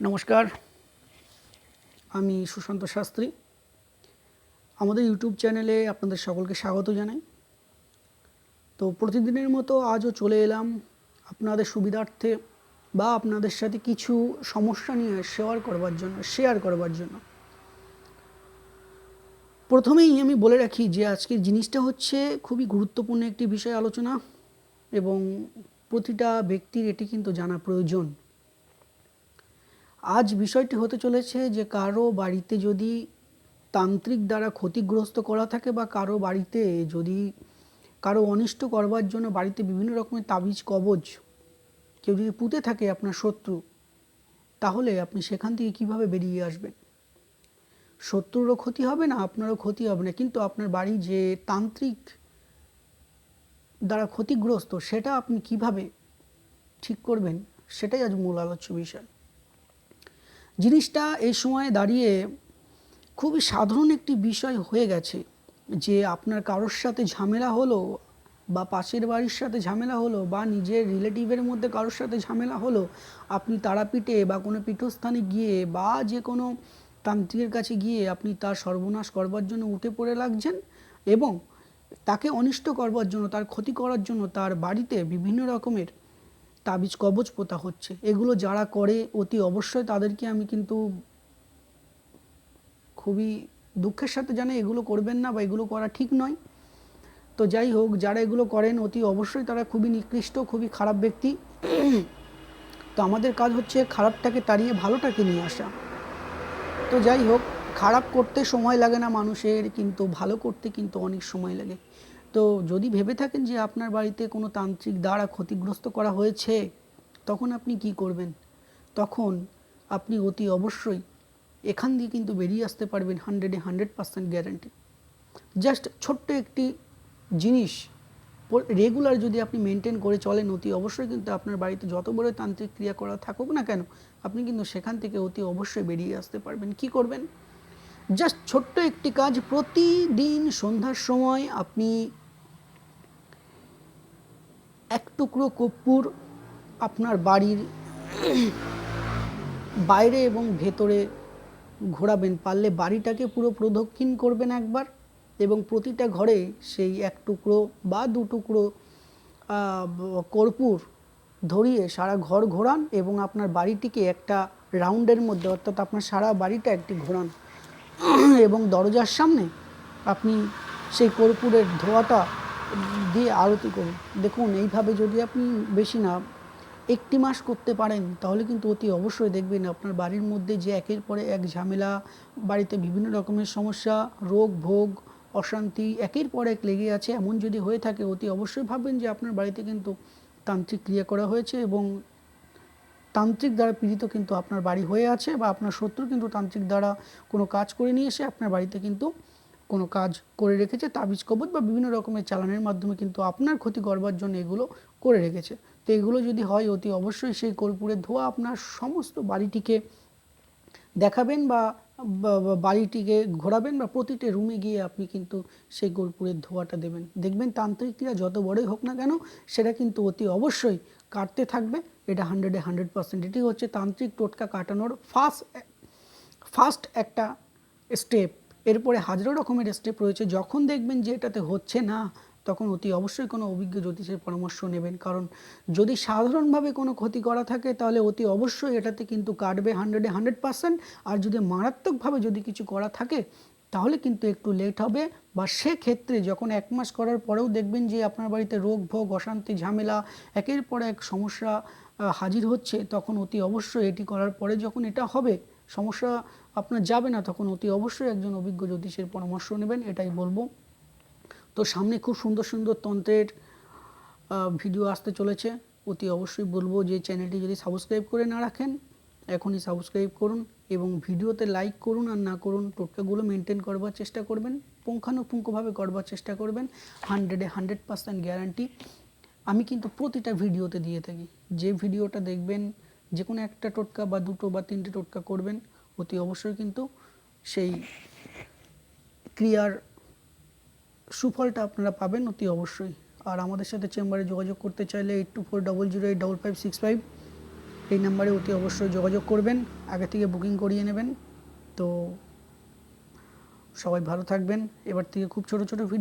নমস্কার। আমি সুশান্ত শাস্ত্রী। আমাদের ইউটিউব চ্যানেলে আপনাদের সকলকে স্বাগত জানাই। তো প্রতিদিনের মতো আজও চলে এলাম আপনাদের সুবিধার্থে বা আপনাদের সাথে কিছু সমস্যা নিয়ে শেয়ার করবার জন্য শেয়ার করবার জন্য। প্রথমেই আমি বলে রাখি যে আজকের জিনিসটা হচ্ছে খুবই গুরুত্বপূর্ণ একটি বিষয় আলোচনা এবং প্রতিটা ব্যক্তির এটি কিন্তু জানা প্রয়োজন। আজ বিষয়টি হতে চলেছে যে কারও বাড়িতে যদি তান্ত্রিক দ্বারা ক্ষতিগ্রস্ত করা থাকে বা কারও বাড়িতে যদি কারও অনিষ্ট করবার জন্য বাড়িতে বিভিন্ন রকমের তাবিজ, কবজ কেউ যদি পুঁতে থাকে আপনার শত্রু, তাহলে আপনি সেখান থেকে কীভাবে বেরিয়ে আসবেন? শত্রুরও ক্ষতি হবে না, আপনারও ক্ষতি হবে না। কিন্তু আপনার বাড়ি যে তান্ত্রিক দ্বারা ক্ষতিগ্রস্ত, সেটা আপনি কীভাবে ঠিক করবেন? সেটাই আজ মূল আলোচ্য বিষয়। জিনিসটা এই সময়ে দাঁড়িয়ে খুবই সাধারণ একটি বিষয় হয়ে গেছে যে আপনার কারোর সাথে ঝামেলা হলো বা পাশের বাড়ির সাথে ঝামেলা হলো বা নিজের রিলেটিভের মধ্যে কারোর সাথে ঝামেলা হলো, আপনি তারাপীঠে বা কোনো পীঠস্থানে গিয়ে বা যে কোনো তান্ত্রিকের কাছে গিয়ে আপনি তার সর্বনাশ করবার জন্য উঠে পড়ে লাগছেন এবং তাকে অনিষ্ট করবার জন্য, তার ক্ষতি করার জন্য তার বাড়িতে বিভিন্ন রকমের তাবিজ কবজ পোতা হচ্ছে। এগুলো যারা করে, অতি অবশ্যই তাদেরকে আমি কিন্তু খুবই দুঃখের সাথে জানে এগুলো করবেন না বা এগুলো করা ঠিক নয়। তো যাই হোক, যারা এগুলো করেন, অতি অবশ্যই তারা খুবই নিকৃষ্ট, খুবই খারাপ ব্যক্তি। তো আমাদের কাজ হচ্ছে খারাপটাকে তাড়িয়ে, ভালোটাকে নিয়ে আসা। তো যাই হোক, খারাপ করতে সময় লাগে না মানুষের, কিন্তু ভালো করতে কিন্তু অনেক সময় লাগে। তো যদি ভেবে থাকেন যে আপনার বাড়িতে কোনো তান্ত্রিক দ্বারা ক্ষতিগ্রস্ত করা হয়েছে, তখন আপনি কি করবেন? তখন আপনি অতি অবশ্যই এখান দিয়ে কিন্তু বেরিয়ে আসতে পারবেন হান্ড্রেডে হান্ড্রেড পার্সেন্ট গ্যারান্টি জাস্ট ছোট্ট একটি জিনিস রেগুলার যদি আপনি মেনটেন করে চলেন, অতি অবশ্যই কিন্তু আপনার বাড়িতে যত বড় তান্ত্রিক ক্রিয়া করা থাকুক না কেন, আপনি কিন্তু সেখান থেকে অতি অবশ্যই বেরিয়ে আসতে পারবেন। কি করবেন? জাস্ট ছোট্ট একটি কাজ, প্রতিদিন সন্ধ্যার সময় আপনি এক টুকরো কর্পূর আপনার বাড়ির বাইরে এবং ভেতরে ঘোরাবেন। পারলে বাড়িটাকে পুরো প্রদক্ষিণ করবেন একবার এবং প্রতিটা ঘরে সেই এক টুকরো বা দু টুকরো কর্পূর ধরিয়ে সারা ঘর ঘোরান এবং আপনার বাড়িটিকে একটা রাউন্ডের মধ্যে, অর্থাৎ আপনার সারা বাড়িটা একটি ঘোরান। এবং দরজার সামনে আপনি সেই কর্পূরের ধোঁয়াটা দিয়ে আরতি করুন। দেখুন, এইভাবে যদি আপনি বেশি না একটি মাস করতে পারেন, তাহলে কিন্তু অতি অবশ্যই দেখবেন আপনার বাড়ির মধ্যে যে একের পরে এক ঝামেলা, বাড়িতে বিভিন্ন রকমের সমস্যা, রোগ, ভোগ, অশান্তি একের পর এক লেগে আছে, এমন যদি হয়ে থাকে, অতি অবশ্যই ভাববেন যে আপনার বাড়িতে কিন্তু তান্ত্রিক ক্রিয়া করা হয়েছে এবং তান্ত্রিক দ্বারা পীড়িত কিন্তু আপনার বাড়ি হয়ে আছে বা আপনার শত্রু কিন্তু তান্ত্রিক দ্বারা কোনো কাজ করে নিয়ে এসে আপনার বাড়িতে কিন্তু কোনো কাজ করে রেখেছে, তাবিজ কবচ বা বিভিন্ন রকমের চালানের মাধ্যমে কিন্তু আপনার ক্ষতি করবার জন্য এগুলো করে রেখেছে। তো এগুলো যদি হয়, অতি অবশ্যই সেই কর্পূরের ধোঁয়া আপনার সমস্ত বাড়িটিকে দেখাবেন বা বাড়িটিকে ঘোরাবেন বা প্রতিটি রুমে গিয়ে আপনি কিন্তু সেই কর্পূরের ধোঁয়াটা দেবেন। দেখবেন তান্ত্রিকরা যত বড়ই হোক না কেন, সেটা কিন্তু অতি অবশ্যই কাটতে থাকবে। এটা হান্ড্রেডে হান্ড্রেড পার্সেন্ট এটি হচ্ছে তান্ত্রিক টোটকা কাটানোর ফার্স্ট ফার্স্ট একটা স্টেপ এরপরে হাজারো রকমের স্টেপ রয়েছে। যখন দেখবেন যে এটাতে হচ্ছে না, তখন অতি অবশ্যই কোনো অভিজ্ঞ জ্যোতিষের পরামর্শ নেবেন। কারণ যদি সাধারণভাবে কোনো ক্ষতি করা থাকে, তাহলে অতি অবশ্যই এটাতে কিন্তু কাটবে হান্ড্রেডে হান্ড্রেড পার্সেন্ট আর যদি মারাত্মকভাবে যদি কিছু করা থাকে, তাহলে কিন্তু একটু লেট হবে। বা সেক্ষেত্রে যখন এক মাস করার পরেও দেখবেন যে আপনার বাড়িতে রোগ, ভোগ, অশান্তি, ঝামেলা, একের পর এক সমস্যা হাজির হচ্ছে, তখন অতি অবশ্যই এটি করার পরে যখন এটা হবে সমস্যা আপনার যাবে না তখন অতি অবশ্যই একজন অভিজ্ঞ জ্যোতিষের পরামর্শ নেবেন, এটাই বলব। তো সামনে খুব সুন্দর সুন্দর তন্ত্রের ভিডিও আসতে চলেছে। অতি অবশ্যই বলব যে চ্যানেলটি যদি সাবস্ক্রাইব করে না রাখেন, এখনই সাবস্ক্রাইব করুন এবং ভিডিওতে লাইক করুন আর না করুন, টোটকাগুলো মেনটেন করবার চেষ্টা করবেন, পুঙ্খানুপুঙ্খভাবে করবার চেষ্টা করবেন হান্ড্রেডে হান্ড্রেড পার্সেন্ট গ্যারান্টি আমি কিন্তু প্রতিটা ভিডিওতে দিয়ে থাকি। যে ভিডিওটা দেখবেন যে কোনো একটা টোটকা বা দুটো বা তিনটে টোটকা করবেন, অতি অবশ্যই কিন্তু সেই ক্রিয়ার সুফলটা আপনারা পাবেন অতি অবশ্যই। আর আমাদের সাথে চেম্বারে যোগাযোগ করতে চাইলে eight two four double zero eight double five six five এই নাম্বারে অতি অবশ্যই যোগাযোগ করবেন, আগে থেকে বুকিং করিয়ে নেবেন। তো সবাই ভালো থাকবেন। এবার থেকে খুব ছোট ছোট ভিডিও